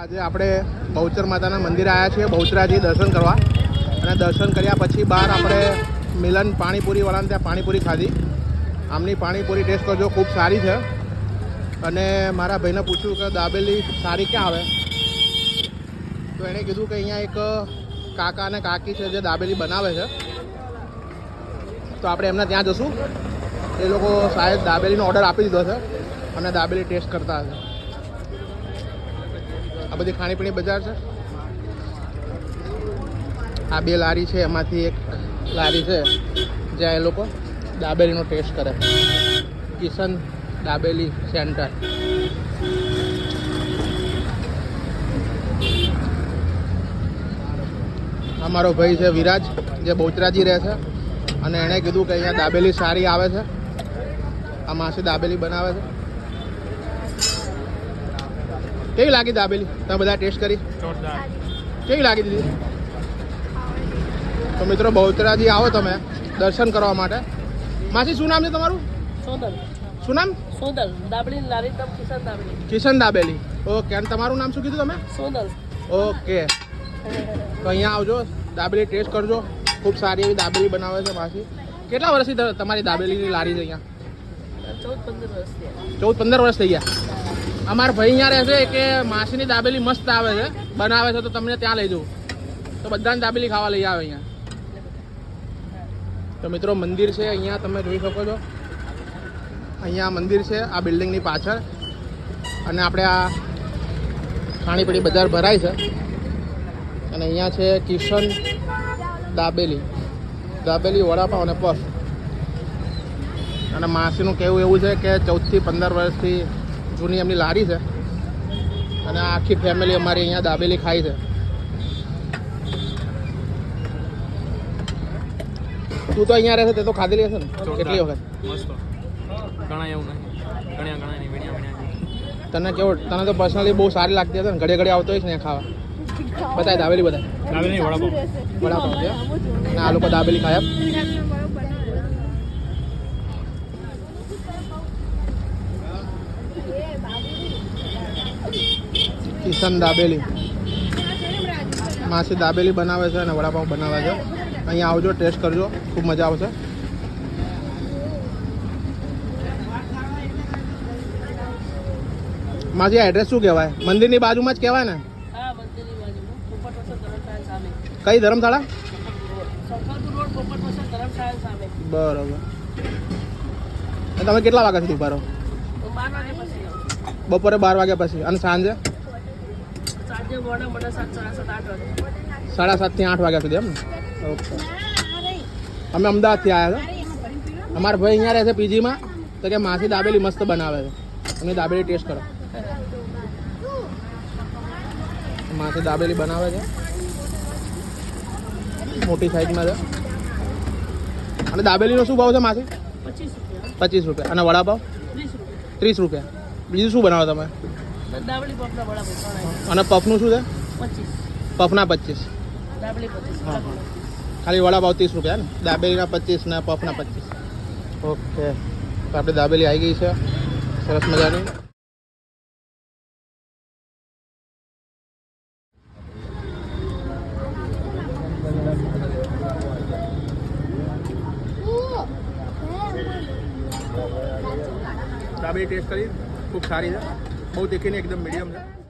આજે આપણે બહુચર માતાના મંદિરે આવ્યા છીએ, બહુચરાજી દર્શન કરવા. અને દર્શન કર્યા પછી બહાર આપણે મિલન પાણીપુરીવાળાને ત્યાં પાણીપુરી ખાધી. આમની પાણીપુરી ટેસ્ટ કરજો ખૂબ સારી છે. અને મારા ભાઈને પૂછ્યું કે દાબેલી સારી ક્યાં આવે? તો એણે કીધું કે અહીંયા એક કાકા અને કાકી છે જે દાબેલી બનાવે છે. તો આપણે એમને ત્યાં જશું. એ લોકો સાહેબ દાબેલીનો ઓર્ડર આપી દીધો છે અને દાબેલી ટેસ્ટ કરતા હશે. આ બધી ખાણીપીણી બજાર છે. આ બે લારી છે, એમાંથી એક લારી છે, જ્યાં એ લોકો દાબેલીનો ટેસ્ટ કરે. કિશન દાબેલી સેન્ટર. અમારો ભાઈ છે વિરાજ, જે બહુચરાજી રહે છે. અને એણે કીધું કે અહીંયા દાબેલી સારી આવે છે. આ માસી દાબેલી બનાવે છે. કેવી લાગી દાબેલી? તમે બધા ટેસ્ટ કરી? કેવી લાગી દીધી? તો મિત્રો બહુચરાજી આવો તમે દર્શન કરવા માટે. માસી શું નામ છે તમારું? સોનલ. શું નામ? સોનલ. દાબડી લારી તમ કિશન દાબડી કિશન દાબેલી. ઓકે અને તમારું નામ શું કીધું તમે? સોનલ. ઓકે. તો અહીંયા આવજો દાબેલી ટેસ્ટ કરજો. ખૂબ સારી એવી દાબેલી બનાવે છે માસી. કેટલા વર્ષથી ત- તમારી દાબેલીની લારી છે અહીંયા? ચૌદ પંદર વર્ષ થયા. ચૌદ પંદર વર્ષ થઈ ગયા. અમારા ભાઈ અહીંયા રહેશે કે માસીની દાબેલી મસ્ત આવે છે. બનાવે છે તો તમને ત્યાં લઈ જવું તો બધાને દાબેલી ખાવા લઈ આવે અહીંયા. તો મિત્રો મંદિર છે, અહીંયા તમે જોઈ શકો છો. અહીંયા મંદિર છે, આ બિલ્ડિંગની પાછળ. અને આપણે આ ખાણીપીણી બજાર ભરાય છે. અને અહીંયા છે કિશન દાબેલી. દાબેલી વડાપાવ અને પફ અને માસીનું કહેવું એવું છે કે ચૌદથી પંદર વર્ષથી જૂની એમની લારી છે. અને આખી ફેમિલી અમારી અહીંયા દાબેલી ખાય છે. તું તો અહીંયા રહે છે તે તો ખાધેલી હશે ને? કેટલી વખત? ઘણા એવું ઘણા ઘણા નહીં. વીણ્યા વીણ્યા તને કેવો તને તો પર્સનલી બહુ સારી લાગતી હશે ને? ઘડે ઘડે આવતો હોય ને ખાવા. બતાય દાબેલી બતાય દાબેલી વડાપાવ. વડાપાવ છે અને આ લોકો દાબેલી ખાય કિશન દાબેલી. માસી દાબેલી બનાવે છે અને વડાપાઉં બનાવે છે. અહીંયા આવજો ટેસ્ટ કરજો. ખૂબ મજા આવશે. માસી એડ્રેસ શું કહેવાય? મંદિરની બાજુમાં જ કહેવાય ને? કઈ ધર્મશાળા? બરોબર. તમે કેટલા વાગ્યા સુધી ઊભા રહો બપોરે બાર વાગ્યા પછી. અને સાંજે? સાંજે મોડા મને સાત સાડા સાત આઠ વાગે. સાડા સાતથી આઠ વાગ્યા સુધી એમ ને? ઓકે અમે અમદાવાદથી આવ્યા હતા. અમારા ભાઈ અહીંયા રહે છે પીજીમાં તો કે માસી દાબેલી મસ્ત બનાવે છે. એમની દાબેલી ટેસ્ટ કરો. માસી દાબેલી બનાવે છે. મોટી સાઈઝમાં છે. અને દાબેલીનો શું ભાવ છે માસી? પચીસ રૂપિયા. અને વડાપાવ? ત્રીસ રૂપિયા. બીજું શું બનાવો તમે? અને પફનું શું છે? પચીસ. પફના પચીસ. દાબડી પચીસ. હા. ખાલી વડાપાવ ત્રીસ રૂપિયા ને દાબેલીના પચીસ ને પફના પચીસ. ઓકે. તો આપણે દાબેલી આવી ગઈ છે. સરસ મજાની. દાબેલી ટેસ્ટ કરી? ખૂબ સારી છે. બહુ દેખીને એકદમ મીડિયમ છે.